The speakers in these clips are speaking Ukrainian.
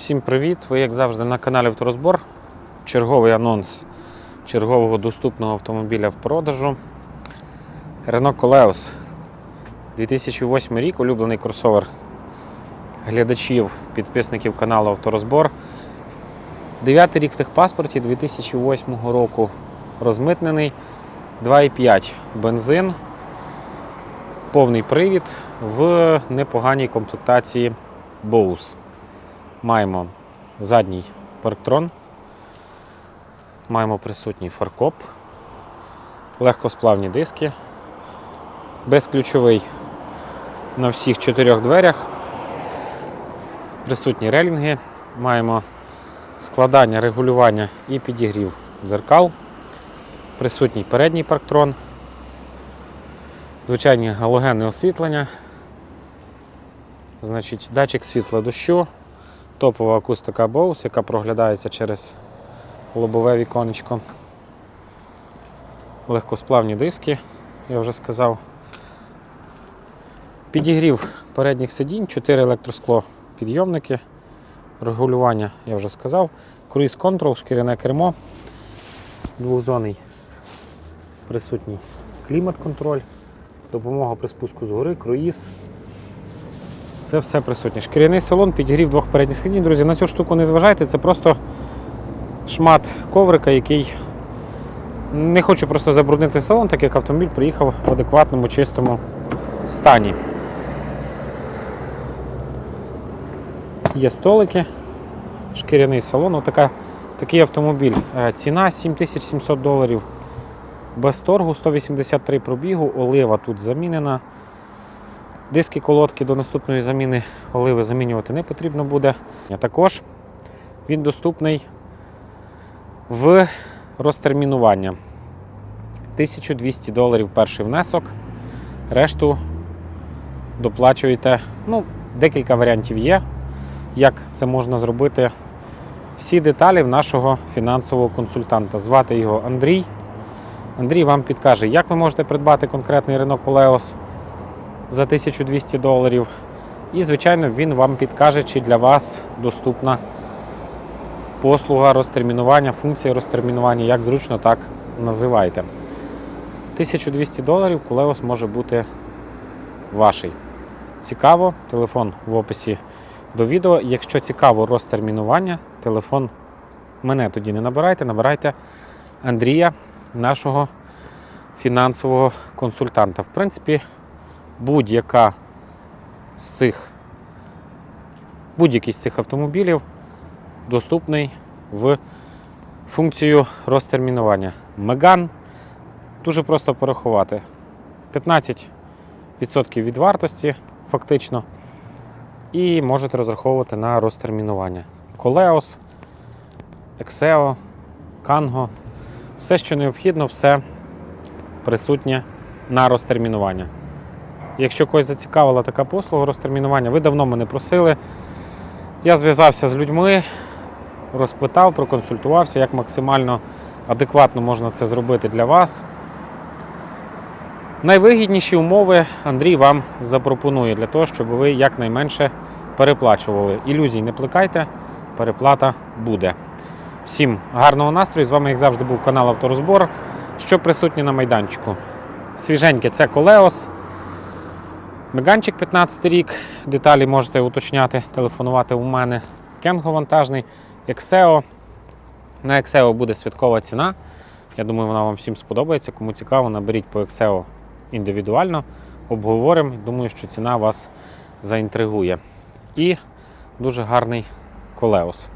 Всім привіт! Ви, як завжди, на каналі Авторозбор. Черговий анонс чергового доступного автомобіля в продажу. Renault Koleos. 2008 рік, улюблений кросовер глядачів, підписників каналу Авторозбор. Дев'ятий рік в техпаспорті 2008 року розмитнений 2,5 бензин, повний привід в непоганій комплектації Bose. Маємо задній парктрон, маємо присутній фаркоп, легкосплавні диски, безключовий на всіх чотирьох дверях, присутні релінги, маємо складання, регулювання і підігрів дзеркал, присутній передній парктрон, звичайні галогенне освітлення, значить, датчик світла дощу. Топова акустика Bose, яка проглядається через лобове віконечко. Легкосплавні диски, я вже сказав. Підігрів передніх сидінь, 4 електроскло підйомники, регулювання, я вже сказав. Круїз контрол, шкіряне кермо, двохзонний присутній клімат-контроль, допомога при спуску з гори, круїз. Це все присутнє. Шкіряний салон, підігрів двох передніх сидінь. Друзі, на цю штуку не зважайте, це просто шмат коврика, який не хочу просто забруднити салон, так як автомобіль приїхав в адекватному, чистому стані. Є столики, шкіряний салон. Отака, такий автомобіль. Е, Ціна 7700 доларів. Без торгу 183 пробігу, олива тут замінена. Диски колодки до наступної заміни оливи замінювати не потрібно буде. А також він доступний в розтермінування. 1200 доларів перший внесок. Решту доплачуєте. Ну, декілька варіантів є, як це можна зробити. Всі деталі в нашого фінансового консультанта. Звати його Андрій. Андрій вам підкаже, як ви можете придбати конкретний Renault Koleos за 1200 доларів. І, звичайно, він вам підкаже, чи для вас доступна послуга розтермінування, функція розтермінування, як зручно так називайте. 1200 доларів Кулеос може бути ваший. Цікаво, телефон в описі до відео. Якщо цікаво розтермінування, телефон мене тоді не набирайте, набирайте Андрія, нашого фінансового консультанта. В принципі, будь-яка з цих будь-який з цих автомобілів доступний в функцію розтермінування. Меган дуже просто порахувати. 15% від вартості фактично. І можете розраховувати на розтермінування. Колеос, Ексео, Канго. Все, що необхідно, все присутнє на розтермінування. Якщо когось зацікавила така послуга розтермінування, ви давно мене просили. Я зв'язався з людьми, розпитав, проконсультувався, як максимально адекватно можна це зробити для вас. Найвигідніші умови Андрій вам запропонує для того, щоб ви якнайменше переплачували. Ілюзій не плекайте, переплата буде. Всім гарного настрою! З вами, як завжди, був канал Авторозбор. Що присутнє на майданчику? Свіженьке це Колеос. Меганчик 15 рік. Деталі можете уточняти, телефонувати у мене. Кенго вантажний, Ексео. На Ексео буде святкова ціна. Я думаю, вона вам всім сподобається. Кому цікаво, наберіть по Ексео індивідуально, обговоримо. Думаю, що ціна вас заінтригує. І дуже гарний колеос,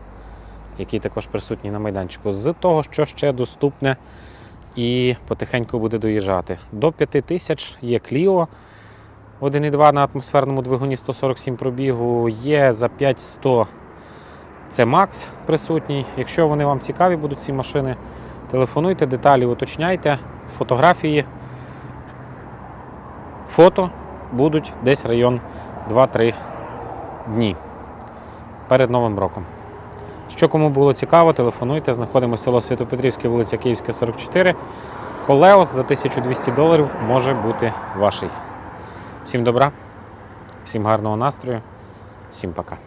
який також присутній на майданчику. З того, що ще доступне і потихеньку буде доїжджати. До 5 тисяч є Clio. 1,2 на атмосферному двигуні 147 пробігу, є за 5100 це Макс присутній. Якщо вони вам цікаві будуть ці машини, телефонуйте, деталі уточняйте, фотографії, фото будуть десь район 2-3 дні перед Новим роком. Що кому було цікаво, телефонуйте. Знаходимося село Святопетрівське, вулиця Київська, 44. Колеос за 1200 доларів може бути ваший. Всім добра, всім гарного настрою, всім пока.